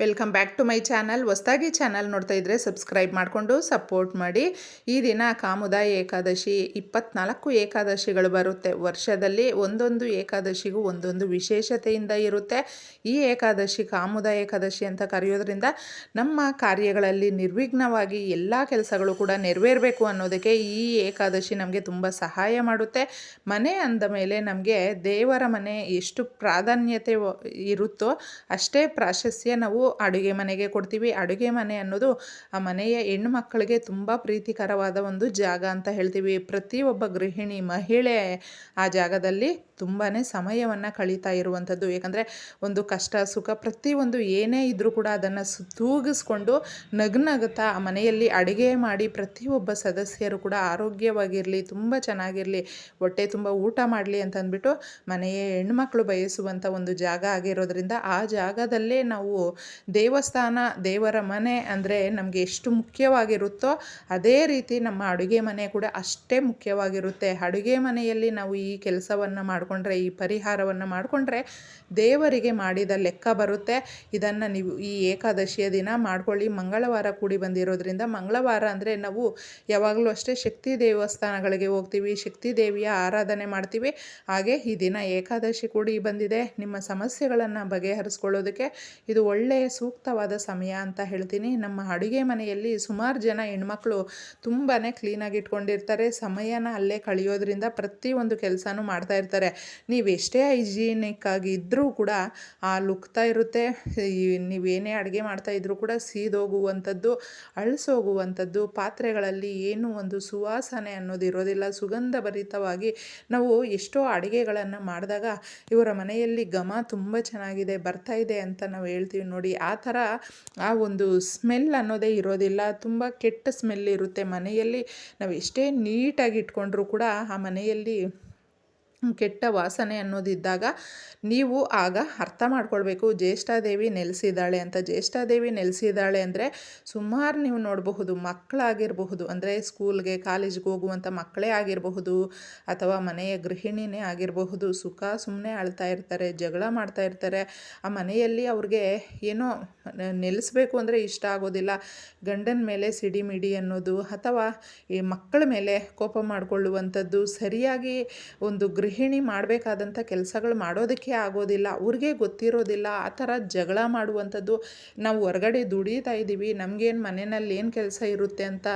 Welcome back to my channel ಹೊಸ್ದಾಗಿ channel ನೋಡ್ತಾ ಇದ್ದರೆ ಸಬ್ಸ್ಕ್ರೈಬ್ ಮಾಡಿಕೊಂಡು ಸಪೋರ್ಟ್ ಮಾಡಿ. ಈ ದಿನ ಕಾಮುದಾಯ ಏಕಾದಶಿ ಇಪ್ಪತ್ನಾಲ್ಕು ಏಕಾದಶಿಗಳು ಬರುತ್ತೆ. ವರ್ಷದಲ್ಲಿ ಒಂದೊಂದು ಏಕಾದಶಿಗೂ ಒಂದೊಂದು ವಿಶೇಷತೆಯಿಂದ ಇರುತ್ತೆ. ಈ ಏಕಾದಶಿ ಕಾಮುದಾಯ ಏಕಾದಶಿ ಅಂತ ಕರೆಯೋದ್ರಿಂದ ನಮ್ಮ ಕಾರ್ಯಗಳಲ್ಲಿ ನಿರ್ವಿಘ್ನವಾಗಿ ಎಲ್ಲ ಕೆಲಸಗಳು ಕೂಡ ನೆರವೇರಬೇಕು ಅನ್ನೋದಕ್ಕೆ ಈ ಏಕಾದಶಿ ನಮಗೆ ತುಂಬ ಸಹಾಯ ಮಾಡುತ್ತೆ. ಮನೆ ಅಂದ ಮೇಲೆ ನಮಗೆ ದೇವರ ಮನೆ ಎಷ್ಟು ಪ್ರಾಧಾನ್ಯತೆ ಇರುತ್ತೋ ಅಷ್ಟೇ ಪ್ರಾಶಸ್ತ್ಯ ನಾವು ಅಡುಗೆ ಮನೆಗೆ ಕೊಡ್ತೀವಿ. ಅಡುಗೆ ಮನೆ ಅನ್ನೋದು ಆ ಮನೆಯ ಹೆಣ್ಣು ಮಕ್ಕಳಿಗೆ ತುಂಬ ಪ್ರೀತಿಕರವಾದ ಒಂದು ಜಾಗ ಅಂತ ಹೇಳ್ತೀವಿ. ಪ್ರತಿಯೊಬ್ಬ ಗೃಹಿಣಿ, ಮಹಿಳೆ ಆ ಜಾಗದಲ್ಲಿ ತುಂಬಾ ಸಮಯವನ್ನು ಕಳೀತಾ ಇರುವಂಥದ್ದು. ಏಕೆಂದರೆ ಒಂದು ಕಷ್ಟ, ಸುಖ ಪ್ರತಿಯೊಂದು ಏನೇ ಇದ್ದರೂ ಕೂಡ ಅದನ್ನು ತೂಗಿಸ್ಕೊಂಡು ನಗುನಗುತ್ತಾ ಆ ಮನೆಯಲ್ಲಿ ಅಡುಗೆ ಮಾಡಿ ಪ್ರತಿಯೊಬ್ಬ ಸದಸ್ಯರು ಕೂಡ ಆರೋಗ್ಯವಾಗಿರಲಿ, ತುಂಬ ಚೆನ್ನಾಗಿರಲಿ, ಹೊಟ್ಟೆ ತುಂಬ ಊಟ ಮಾಡಲಿ ಅಂತ ಅಂದ್ಬಿಟ್ಟು ಮನೆಯ ಹೆಣ್ಮಕ್ಳು ಬಯಸುವಂಥ ಒಂದು ಜಾಗ ಆಗಿರೋದ್ರಿಂದ ಆ ಜಾಗದಲ್ಲೇ ನಾವು ದೇವಸ್ಥಾನ, ದೇವರ ಮನೆ ಅಂದರೆ ನಮಗೆ ಎಷ್ಟು ಮುಖ್ಯವಾಗಿರುತ್ತೋ ಅದೇ ರೀತಿ ನಮ್ಮ ಅಡುಗೆ ಮನೆ ಕೂಡ ಅಷ್ಟೇ ಮುಖ್ಯವಾಗಿರುತ್ತೆ. ಅಡುಗೆ ಮನೆಯಲ್ಲಿ ನಾವು ಈ ಕೆಲಸವನ್ನು ಮಾಡಿಕೊಂಡ್ರೆ, ಈ ಪರಿಹಾರವನ್ನು ಮಾಡಿಕೊಂಡ್ರೆ ದೇವರಿಗೆ ಮಾಡಿದ ಲೆಕ್ಕ ಬರುತ್ತೆ. ಇದನ್ನು ನೀವು ಈ ಏಕಾದಶಿಯ ದಿನ ಮಾಡ್ಕೊಳ್ಳಿ. ಮಂಗಳವಾರ ಕೂಡಿ ಬಂದಿರೋದ್ರಿಂದ ಮಂಗಳವಾರ ಅಂದರೆ ನಾವು ಯಾವಾಗಲೂ ಅಷ್ಟೇ ಶಕ್ತಿ ದೇವಸ್ಥಾನಗಳಿಗೆ ಹೋಗ್ತೀವಿ, ಶಕ್ತಿ ದೇವಿಯ ಆರಾಧನೆ ಮಾಡ್ತೀವಿ. ಹಾಗೆ ಈ ದಿನ ಏಕಾದಶಿ ಕೂಡಿ ಬಂದಿದೆ. ನಿಮ್ಮ ಸಮಸ್ಯೆಗಳನ್ನು ಬಗೆಹರಿಸ್ಕೊಳ್ಳೋದಕ್ಕೆ ಇದು ಒಳ್ಳೆಯ ಸೂಕ್ತವಾದ ಸಮಯ ಅಂತ ಹೇಳ್ತೀನಿ. ನಮ್ಮ ಅಡುಗೆ ಮನೆಯಲ್ಲಿ ಸುಮಾರು ಜನ ಹೆಣ್ಮಕ್ಳು ತುಂಬಾ ಕ್ಲೀನಾಗಿ ಇಟ್ಕೊಂಡಿರ್ತಾರೆ. ಸಮಯನ ಅಲ್ಲೇ ಕಳೆಯೋದ್ರಿಂದ ಪ್ರತಿಯೊಂದು ಕೆಲಸನೂ ಮಾಡ್ತಾ ಇರ್ತಾರೆ. ನೀವು ಎಷ್ಟೇ ಹೈಜೀನಿಕ್ ಇದ್ದರೂ ಕೂಡ ಆ ಲುಕ್ತಾ ಇರುತ್ತೆ. ನೀವೇನೇ ಅಡುಗೆ ಮಾಡ್ತಾ ಇದ್ರೂ ಕೂಡ ಸೀದೋಗುವಂಥದ್ದು, ಅಳಿಸೋಗುವಂಥದ್ದು, ಪಾತ್ರೆಗಳಲ್ಲಿ ಏನು ಒಂದು ಸುವಾಸನೆ ಅನ್ನೋದು ಇರೋದಿಲ್ಲ. ಸುಗಂಧ ಭರಿತವಾಗಿ ನಾವು ಎಷ್ಟೋ ಅಡುಗೆಗಳನ್ನು ಮಾಡಿದಾಗ ಇವರ ಮನೆಯಲ್ಲಿ ಘಮ ತುಂಬ ಚೆನ್ನಾಗಿದೆ, ಬರ್ತಾ ಇದೆ ಅಂತ ನಾವು ಹೇಳ್ತೀವಿ ನೋಡಿ. ಆ ಥರ ಆ ಒಂದು ಸ್ಮೆಲ್ ಅನ್ನೋದೇ ಇರೋದಿಲ್ಲ. ತುಂಬ ಕೆಟ್ಟ ಸ್ಮೆಲ್ ಇರುತ್ತೆ ಮನೆಯಲ್ಲಿ. ನಾವು ಎಷ್ಟೇ ನೀಟಾಗಿ ಇಟ್ಕೊಂಡ್ರೂ ಕೂಡ ಆ ಮನೆಯಲ್ಲಿ ಕೆಟ್ಟ ವಾಸನೆ ಅನ್ನೋದಿದ್ದಾಗ ನೀವು ಆಗ ಅರ್ಥ ಮಾಡ್ಕೊಳ್ಬೇಕು ಜ್ಯೇಷ್ಠಾದೇವಿ ನೆಲೆಸಿದ್ದಾಳೆ ಅಂತ. ಜ್ಯೇಷ್ಠಾದೇವಿ ನೆಲೆಸಿದ್ದಾಳೆ ಅಂದರೆ ಸುಮಾರು ನೀವು ನೋಡಬಹುದು, ಮಕ್ಕಳಾಗಿರಬಹುದು, ಅಂದರೆ ಸ್ಕೂಲ್ಗೆ ಕಾಲೇಜ್ಗೆ ಹೋಗುವಂಥ ಮಕ್ಕಳೇ ಆಗಿರಬಹುದು, ಅಥವಾ ಮನೆಯ ಗೃಹಿಣಿನೇ ಆಗಿರಬಹುದು, ಸುಖ ಸುಮ್ಮನೆ ಅಳ್ತಾ ಇರ್ತಾರೆ, ಜಗಳ ಮಾಡ್ತಾ ಇರ್ತಾರೆ. ಆ ಮನೆಯಲ್ಲಿ ಅವ್ರಿಗೆ ಏನೋ ನೆಲೆಸ್ಬೇಕು ಅಂದರೆ ಇಷ್ಟ ಆಗೋದಿಲ್ಲ. ಗಂಡನ ಮೇಲೆ ಸಿಡಿಮಿಡಿ ಅನ್ನೋದು, ಅಥವಾ ಈ ಮಕ್ಕಳ ಮೇಲೆ ಕೋಪ ಮಾಡಿಕೊಳ್ಳುವಂಥದ್ದು, ಸರಿಯಾಗಿ ಒಂದು ಗೃಹಿಣಿ ಮಾಡಬೇಕಾದಂಥ ಕೆಲಸಗಳು ಮಾಡೋದಕ್ಕೆ ಆಗೋದಿಲ್ಲ, ಅವ್ರಿಗೆ ಗೊತ್ತಿರೋದಿಲ್ಲ, ಆ ಥರ ಜಗಳ ಮಾಡುವಂಥದ್ದು ನಾವು ಹೊರಗಡೆ ದುಡಿತಾ ಇದ್ದೀವಿ, ನಮಗೇನು ಮನೆಯಲ್ಲಿ ಏನು ಕೆಲಸ ಇರುತ್ತೆ ಅಂತ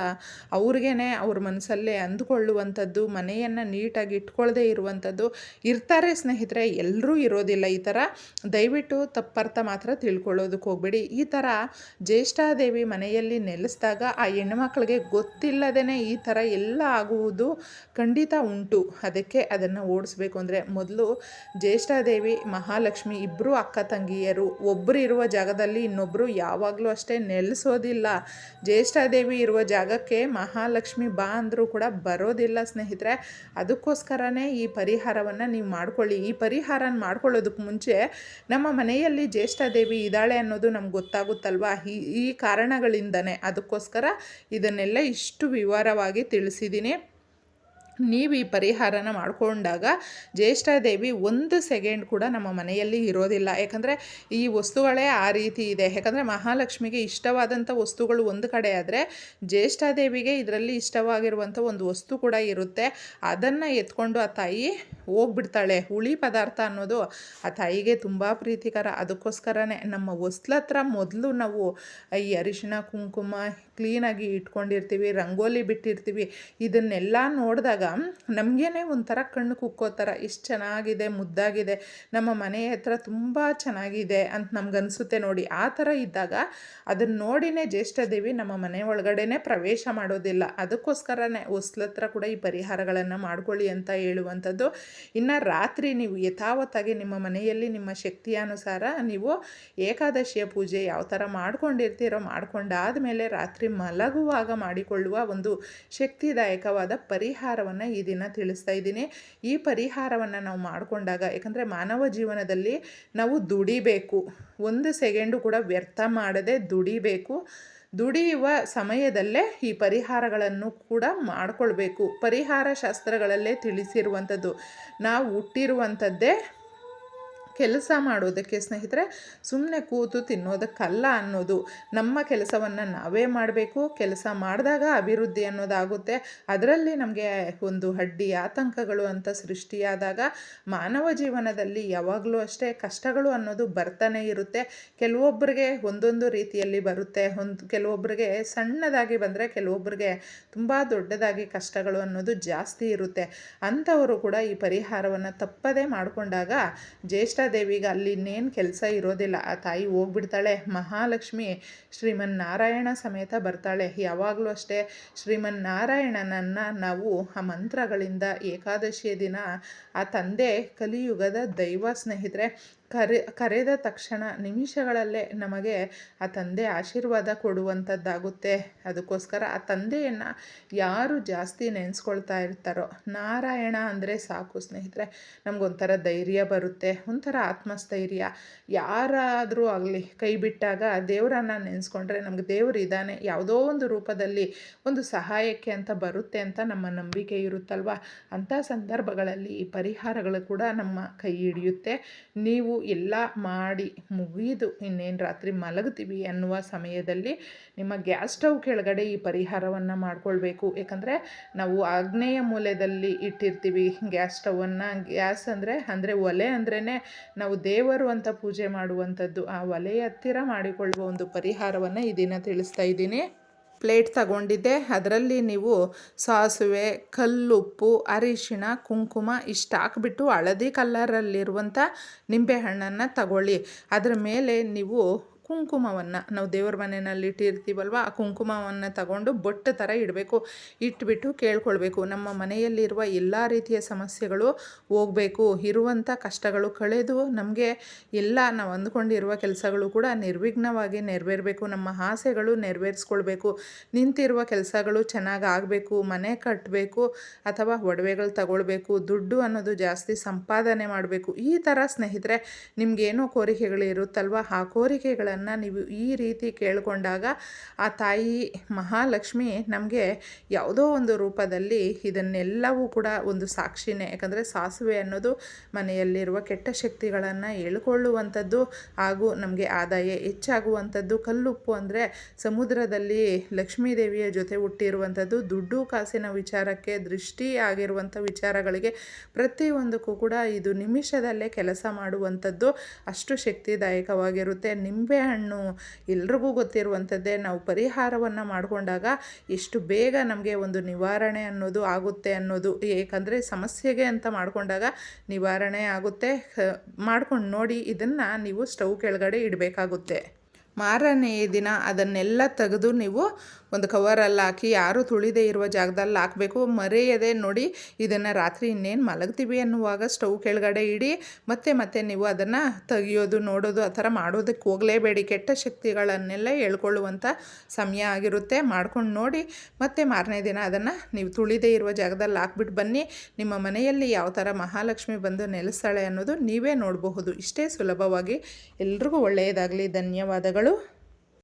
ಅವ್ರಿಗೇ ಅವ್ರ ಮನಸ್ಸಲ್ಲೇ ಅಂದುಕೊಳ್ಳುವಂಥದ್ದು, ಮನೆಯನ್ನು ನೀಟಾಗಿ ಇಟ್ಕೊಳ್ಳದೆ ಇರುವಂಥದ್ದು ಇರ್ತಾರೆ ಸ್ನೇಹಿತರೆ, ಎಲ್ಲರೂ ಇರೋದಿಲ್ಲ ಈ ಥರ. ದಯವಿಟ್ಟು ತಪ್ಪರ್ಥ ಮಾತ್ರ ತಿಳ್ಕೊಳ್ಳೋದಕ್ಕೆ ಹೋಗ್ಬೇಡಿ. ಈ ಥರ ಜ್ಯೇಷ್ಠಾದೇವಿ ಮನೆಯಲ್ಲಿ ನೆಲೆಸಿದಾಗ ಆ ಹೆಣ್ಮಕ್ಳಿಗೆ ಗೊತ್ತಿಲ್ಲದೇ ಈ ಥರ ಎಲ್ಲ ಆಗುವುದು ಖಂಡಿತ ಉಂಟು. ಅದಕ್ಕೆ ಅದನ್ನು ಓಡಿಸ್ಬೇಕು ಅಂದರೆ ಮೊದಲು ಜ್ಯೇಷ್ಠಾದೇವಿ, ಮಹಾಲಕ್ಷ್ಮಿ ಇಬ್ಬರು ಅಕ್ಕ ತಂಗಿಯರು. ಒಬ್ಬರು ಇರುವ ಜಾಗದಲ್ಲಿ ಇನ್ನೊಬ್ಬರು ಯಾವಾಗಲೂ ಅಷ್ಟೇ ನೆಲೆಸೋದಿಲ್ಲ. ಜ್ಯೇಷ್ಠಾದೇವಿ ಇರುವ ಜಾಗಕ್ಕೆ ಮಹಾಲಕ್ಷ್ಮಿ ಬಾ ಅಂದರೂ ಕೂಡ ಬರೋದಿಲ್ಲ ಸ್ನೇಹಿತರೆ. ಅದಕ್ಕೋಸ್ಕರನೇ ಈ ಪರಿಹಾರವನ್ನು ನೀವು ಮಾಡ್ಕೊಳ್ಳಿ. ಈ ಪರಿಹಾರನ ಮಾಡ್ಕೊಳ್ಳೋದಕ್ಕೆ ಮುಂಚೆ ನಮ್ಮ ಮನೆಯಲ್ಲಿ ಜ್ಯೇಷ್ಠಾದೇವಿ ಇದ್ದಾಳೆ ಅನ್ನೋದು ನಮ್ಗೆ ಗೊತ್ತಾಗುತ್ತಲ್ವಾ? ಈ ಈ ಕಾರಣಗಳಿಂದನೇ. ಅದಕ್ಕೋಸ್ಕರ ಇದನ್ನೆಲ್ಲ ಇಷ್ಟು ವಿವರವಾಗಿ ತಿಳಿಸಿದ್ದೀನಿ ನೀವು ಈ ಪರಿಹಾರನ ಮಾಡಿಕೊಂಡಾಗ ಜ್ಯೇಷ್ಠಾದೇವಿ ಒಂದು ಸೆಕೆಂಡ್ ಕೂಡ ನಮ್ಮ ಮನೆಯಲ್ಲಿ ಇರೋದಿಲ್ಲ. ಯಾಕಂದರೆ ಈ ವಸ್ತುಗಳೇ ಆ ರೀತಿ ಇದೆ. ಯಾಕಂದರೆ ಮಹಾಲಕ್ಷ್ಮಿಗೆ ಇಷ್ಟವಾದಂಥ ವಸ್ತುಗಳು ಒಂದು ಕಡೆ ಆದರೆ ಜ್ಯೇಷ್ಠಾದೇವಿಗೆ ಇದರಲ್ಲಿ ಇಷ್ಟವಾಗಿರುವಂಥ ಒಂದು ವಸ್ತು ಕೂಡ ಇರುತ್ತೆ. ಅದನ್ನು ಎತ್ಕೊಂಡು ಆ ತಾಯಿ ಹೋಗ್ಬಿಡ್ತಾಳೆ. ಹುಳಿ ಪದಾರ್ಥ ಅನ್ನೋದು ಆ ತಾಯಿಗೆ ತುಂಬ ಪ್ರೀತಿಕರ. ಅದಕ್ಕೋಸ್ಕರನೇ ನಮ್ಮ ಹೊಸ್ಲತ್ರ ಮೊದಲು ನಾವು ಈ ಅರಿಶಿನ ಕುಂಕುಮ ಕ್ಲೀನಾಗಿ ಇಟ್ಕೊಂಡಿರ್ತೀವಿ, ರಂಗೋಲಿ ಬಿಟ್ಟಿರ್ತೀವಿ. ಇದನ್ನೆಲ್ಲ ನೋಡಿದಾಗ ನಮಗೇನೆ ಒಂಥರ ಕಣ್ಣು ಕುಕ್ಕೋ ಥರ, ಇಷ್ಟು ಚೆನ್ನಾಗಿದೆ, ಮುದ್ದಾಗಿದೆ, ನಮ್ಮ ಮನೆ ಹತ್ರ ತುಂಬ ಚೆನ್ನಾಗಿದೆ ಅಂತ ನಮ್ಗನ್ಸುತ್ತೆ ನೋಡಿ. ಆ ಥರ ಇದ್ದಾಗ ಅದನ್ನು ನೋಡಿನೇ ಜ್ಯೇಷ್ಠದೇವಿ ನಮ್ಮ ಮನೆ ಒಳಗಡೆನೆ ಪ್ರವೇಶ ಮಾಡೋದಿಲ್ಲ. ಅದಕ್ಕೋಸ್ಕರನೇ ಹೊಸ್ಲತ್ರ ಕೂಡ ಈ ಪರಿಹಾರಗಳನ್ನು ಮಾಡ್ಕೊಳ್ಳಿ ಅಂತ ಹೇಳುವಂಥದ್ದು. ಇನ್ನು ರಾತ್ರಿ ನೀವು ಯಥಾವತ್ತಾಗಿ ನಿಮ್ಮ ಮನೆಯಲ್ಲಿ ನಿಮ್ಮ ಶಕ್ತಿಯಾನುಸಾರ ನೀವು ಏಕಾದಶಿಯ ಪೂಜೆ ಯಾವ ಥರ ಮಾಡ್ಕೊಂಡಿರ್ತೀರೋ ಮಾಡ್ಕೊಂಡಾದ ಮೇಲೆ ರಾತ್ರಿ ಮಲಗುವಾಗ ಮಾಡಿಕೊಳ್ಳುವ ಒಂದು ಶಕ್ತಿದಾಯಕವಾದ ಪರಿಹಾರವನ್ನು ಈ ದಿನ ತಿಳಿಸ್ತಾ ಇದ್ದೀನಿ. ಈ ಪರಿಹಾರವನ್ನು ನಾವು ಮಾಡಿಕೊಂಡಾಗ, ಯಾಕಂದರೆ ಮಾನವ ಜೀವನದಲ್ಲಿ ನಾವು ದುಡಿಬೇಕು. ಒಂದು ಸೆಕೆಂಡು ಕೂಡ ವ್ಯರ್ಥ ಮಾಡದೆ ದುಡಿಬೇಕು. ದುಡಿಯುವ ಸಮಯದಲ್ಲೇ ಈ ಪರಿಹಾರಗಳನ್ನು ಕೂಡ ಮಾಡಿಕೊಳ್ಬೇಕು. ಪರಿಹಾರ ಶಾಸ್ತ್ರಗಳಲ್ಲೇ ತಿಳಿಸಿರುವಂಥದ್ದು. ನಾವು ಹುಟ್ಟಿರುವಂಥದ್ದೇ ಕೆಲಸ ಮಾಡೋದಕ್ಕೆ ಸ್ನೇಹಿತರೆ ಸುಮ್ಮನೆ ಕೂತು ತಿನ್ನೋದಕ್ಕಲ್ಲ ಅನ್ನೋದು ನಮ್ಮ ಕೆಲಸವನ್ನು ನಾವೇ ಮಾಡಬೇಕು. ಕೆಲಸ ಮಾಡಿದಾಗ ಅಭಿವೃದ್ಧಿ ಅನ್ನೋದಾಗುತ್ತೆ. ಅದರಲ್ಲಿ ನಮಗೆ ಒಂದು ಅಡ್ಡಿ, ಆತಂಕಗಳು ಅಂತ ಸೃಷ್ಟಿಯಾದಾಗ ಮಾನವ ಜೀವನದಲ್ಲಿ ಯಾವಾಗಲೂ ಅಷ್ಟೇ ಕಷ್ಟಗಳು ಅನ್ನೋದು ಬರ್ತಾನೆ ಇರುತ್ತೆ. ಕೆಲವೊಬ್ಬರಿಗೆ ಒಂದೊಂದು ರೀತಿಯಲ್ಲಿ ಬರುತ್ತೆ. ಒಂದು ಕೆಲವೊಬ್ಬರಿಗೆ ಸಣ್ಣದಾಗಿ ಬಂದರೆ ಕೆಲವೊಬ್ಬರಿಗೆ ತುಂಬ ದೊಡ್ಡದಾಗಿ ಕಷ್ಟಗಳು ಅನ್ನೋದು ಜಾಸ್ತಿ ಇರುತ್ತೆ. ಅಂಥವರು ಕೂಡ ಈ ಪರಿಹಾರವನ್ನು ತಪ್ಪದೇ ಮಾಡಿಕೊಂಡಾಗ ಜ್ಯೇಷ್ಠ ದೇವಿಗೆ ಅಲ್ಲಿ ಇನ್ನೇನು ಕೆಲಸ ಇರೋದಿಲ್ಲ. ಆ ತಾಯಿ ಹೋಗ್ಬಿಡ್ತಾಳೆ. ಮಹಾಲಕ್ಷ್ಮಿ ಶ್ರೀಮನ್ನಾರಾಯಣ ಸಮೇತ ಬರ್ತಾಳೆ. ಯಾವಾಗಲೂ ಅಷ್ಟೇ ಶ್ರೀಮನ್ ನಾರಾಯಣನನ್ನು ನಾವು ಆ ಮಂತ್ರಗಳಿಂದ ಏಕಾದಶಿಯ ದಿನ ಆ ತಂದೆ ಕಲಿಯುಗದ ದೈವ ಸ್ನೇಹಿತರೆ ಕರೆ, ಕರೆದ ತಕ್ಷಣ ನಿಮಿಷಗಳಲ್ಲೇ ನಮಗೆ ಆ ತಂದೆ ಆಶೀರ್ವಾದ ಕೊಡುವಂಥದ್ದಾಗುತ್ತೆ. ಅದಕ್ಕೋಸ್ಕರ ಆ ತಂದೆಯನ್ನು ಯಾರು ಜಾಸ್ತಿ ನೆನೆಸ್ಕೊಳ್ತಾ ಇರ್ತಾರೋ, ನಾರಾಯಣ ಅಂದರೆ ಸಾಕು ಸ್ನೇಹಿತರೆ. ನಮಗೊಂಥರ ಧೈರ್ಯ ಬರುತ್ತೆ, ಒಂಥರ ಆತ್ಮಸ್ಥೈರ್ಯ. ಯಾರಾದರೂ ಆಗಲಿ, ಕೈ ಬಿಟ್ಟಾಗ ದೇವರನ್ನು ನೆನೆಸ್ಕೊಂಡ್ರೆ ನಮ್ಗೆ ದೇವರು ಇದ್ದಾನೆ. ಯಾವುದೋ ಒಂದು ರೂಪದಲ್ಲಿ ಒಂದು ಸಹಾಯಕ್ಕೆ ಅಂತ ಬರುತ್ತೆ ಅಂತ ನಮ್ಮ ನಂಬಿಕೆ ಇರುತ್ತಲ್ವ? ಅಂಥ ಸಂದರ್ಭಗಳಲ್ಲಿ ಈ ಪರಿಹಾರಗಳು ಕೂಡ ನಮ್ಮ ಕೈ ಹಿಡಿಯುತ್ತೆ. ನೀವು ಎಲ್ಲ ಮಾಡಿ ಮುಗಿದು ಇನ್ನೇನು ರಾತ್ರಿ ಮಲಗ್ತೀವಿ ಅನ್ನುವ ಸಮಯದಲ್ಲಿ ನಿಮ್ಮ ಗ್ಯಾಸ್ ಸ್ಟವ್ ಕೆಳಗಡೆ ಈ ಪರಿಹಾರವನ್ನು ಮಾಡಿಕೊಳ್ಬೇಕು. ಯಾಕಂದರೆ ನಾವು ಆಗ್ನೇಯ ಮೂಲೆಯಲ್ಲಿ ಇಟ್ಟಿರ್ತೀವಿ ಗ್ಯಾಸ್ ಸ್ಟವನ್ನು ಗ್ಯಾಸ್ ಅಂದರೆ ಅಂದರೆ ಒಲೆ ಅಂದ್ರೇ ನಾವು ದೇವರು ಅಂತ ಪೂಜೆ ಮಾಡುವಂಥದ್ದು. ಆ ಒಲೆಯ ಹತ್ತಿರ ಮಾಡಿಕೊಳ್ಳುವ ಒಂದು ಪರಿಹಾರವನ್ನು ಈ ದಿನ ತಿಳಿಸ್ತಾ ಇದ್ದೀನಿ. ಪ್ಲೇಟ್ ತಗೊಂಡಿದ್ದೆ. ಅದರಲ್ಲಿ ನೀವು ಸಾಸಿವೆ, ಕಲ್ಲುಪ್ಪು, ಅರಿಶಿಣ, ಕುಂಕುಮ ಇಷ್ಟು ಹಾಕ್ಬಿಟ್ಟು ಹಳದಿ ಕಲ್ಲರಲ್ಲಿರುವಂಥ ನಿಂಬೆಹಣ್ಣನ್ನು ತಗೊಳ್ಳಿ. ಅದರ ಮೇಲೆ ನೀವು ಕುಂಕುಮವನ್ನು ನಾವು ದೇವ್ರ ಮನೆಯಲ್ಲಿ ಇಟ್ಟಿರ್ತೀವಲ್ವ ಆ ಕುಂಕುಮವನ್ನು ತಗೊಂಡು ಬೊಟ್ಟು ಥರ ಇಡಬೇಕು, ಇಟ್ಬಿಟ್ಟು ಕೇಳ್ಕೊಳ್ಬೇಕು. ನಮ್ಮ ಮನೆಯಲ್ಲಿರುವ ಎಲ್ಲ ರೀತಿಯ ಸಮಸ್ಯೆಗಳು ಹೋಗಬೇಕು. ಇರುವಂಥ ಕಷ್ಟಗಳು ಕಳೆದು ನಮಗೆ ಎಲ್ಲ ನಾವು ಅಂದ್ಕೊಂಡಿರುವ ಕೆಲಸಗಳು ಕೂಡ ನಿರ್ವಿಘ್ನವಾಗಿ ನೆರವೇರಬೇಕು. ನಮ್ಮ ಆಸೆಗಳು ನೆರವೇರಿಸ್ಕೊಳ್ಬೇಕು. ನಿಂತಿರುವ ಕೆಲಸಗಳು ಚೆನ್ನಾಗಿ ಆಗಬೇಕು, ಮನೆ ಕಟ್ಟಬೇಕು ಅಥವಾ ಒಡವೆಗಳು ತಗೊಳ್ಬೇಕು, ದುಡ್ಡು ಅನ್ನೋದು ಜಾಸ್ತಿ ಸಂಪಾದನೆ ಮಾಡಬೇಕು. ಈ ಥರ ಸ್ನೇಹಿತರೆ, ನಿಮಗೇನೋ ಕೋರಿಕೆಗಳು ಇರುತ್ತಲ್ವ? ಆ ಕೋರಿಕೆಗಳನ್ನು ನೀವು ಈ ರೀತಿ ಕೇಳಿಕೊಂಡಾಗ ಆ ತಾಯಿ ಮಹಾಲಕ್ಷ್ಮಿ ನಮಗೆ ಯಾವುದೋ ಒಂದು ರೂಪದಲ್ಲಿ ಇದನ್ನೆಲ್ಲವೂ ಕೂಡ ಒಂದು ಸಾಕ್ಷಿನೇ. ಯಾಕಂದರೆ ಸಾಸುವೆ ಅನ್ನೋದು ಮನೆಯಲ್ಲಿರುವ ಕೆಟ್ಟ ಶಕ್ತಿಗಳನ್ನು ಹೇಳ್ಕೊಳ್ಳುವಂಥದ್ದು ಹಾಗೂ ನಮಗೆ ಆದಾಯ ಹೆಚ್ಚಾಗುವಂಥದ್ದು, ಕಲ್ಲುಪ್ಪು ಅಂದರೆ ಸಮುದ್ರದಲ್ಲಿ ಲಕ್ಷ್ಮೀದೇವಿಯ ಜೊತೆ ಹುಟ್ಟಿರುವಂಥದ್ದು, ದುಡ್ಡು ಕಾಸಿನ ವಿಚಾರಕ್ಕೆ ದೃಷ್ಟಿ ಆಗಿರುವಂಥ ವಿಚಾರಗಳಿಗೆ ಪ್ರತಿಯೊಂದಕ್ಕೂ ಕೂಡ ಇದು ನಿಮಿಷದಲ್ಲೇ ಕೆಲಸ ಮಾಡುವಂಥದ್ದು ಅಷ್ಟು ಶಕ್ತಿದಾಯಕವಾಗಿರುತ್ತೆ. ನಿಂಬೆ ಹಣ್ಣು ಎಲ್ರಿಗೂ ಗೊತ್ತಿರುವಂಥದ್ದೇ. ನಾವು ಪರಿಹಾರವನ್ನು ಮಾಡಿಕೊಂಡಾಗ ಎಷ್ಟು ಬೇಗ ನಮಗೆ ಒಂದು ನಿವಾರಣೆ ಅನ್ನೋದು ಆಗುತ್ತೆ ಅನ್ನೋದು. ಏಕೆಂದರೆ ಸಮಸ್ಯೆಗೆ ಅಂತ ಮಾಡಿಕೊಂಡಾಗ ನಿವಾರಣೆ ಆಗುತ್ತೆ. ಮಾಡ್ಕೊಂಡು ನೋಡಿ ಇದನ್ನು ನೀವು ಸ್ಟವ್ ಕೆಳಗಡೆ ಇಡಬೇಕಾಗುತ್ತೆ. ಮಾರನೆಯ ದಿನ ಅದನ್ನೆಲ್ಲ ತೆಗೆದು ನೀವು ಒಂದು ಕವರಲ್ಲಿ ಹಾಕಿ, ಯಾರೂ ತುಳಿದೇ ಇರುವ ಜಾಗದಲ್ಲಿ ಹಾಕಬೇಕು. ಮರೆಯದೆ ನೋಡಿ, ಇದನ್ನು ರಾತ್ರಿ ಇನ್ನೇನು ಮಲಗ್ತೀವಿ ಅನ್ನುವಾಗ ಸ್ಟವ್ ಕೆಳಗಡೆ ಇಡಿ, ಮತ್ತೆ ಮತ್ತೆ ನೀವು ಅದನ್ನು ತೆಗಿಯೋದು, ನೋಡೋದು, ಆ ಥರ ಮಾಡೋದಕ್ಕೆ ಹೋಗಲೇಬೇಡಿ. ಕೆಟ್ಟ ಶಕ್ತಿಗಳನ್ನೆಲ್ಲ ಹೇಳ್ಕೊಳ್ಳುವಂಥ ಸಮಯ ಆಗಿರುತ್ತೆ. ಮಾಡ್ಕೊಂಡು ನೋಡಿ, ಮತ್ತೆ ಮಾರನೇ ದಿನ ಅದನ್ನು ನೀವು ತುಳಿದೇ ಇರುವ ಜಾಗದಲ್ಲಿ ಹಾಕ್ಬಿಟ್ಟು ಬನ್ನಿ. ನಿಮ್ಮ ಮನೆಯಲ್ಲಿ ಯಾವ ಥರ ಮಹಾಲಕ್ಷ್ಮಿ ಬಂದು ನೆಲೆಸ್ತಾಳೆ ಅನ್ನೋದು ನೀವೇ ನೋಡಬಹುದು. ಇಷ್ಟೇ ಸುಲಭವಾಗಿ. ಎಲ್ರಿಗೂ ಒಳ್ಳೆಯದಾಗಲಿ. ಧನ್ಯವಾದಗಳು.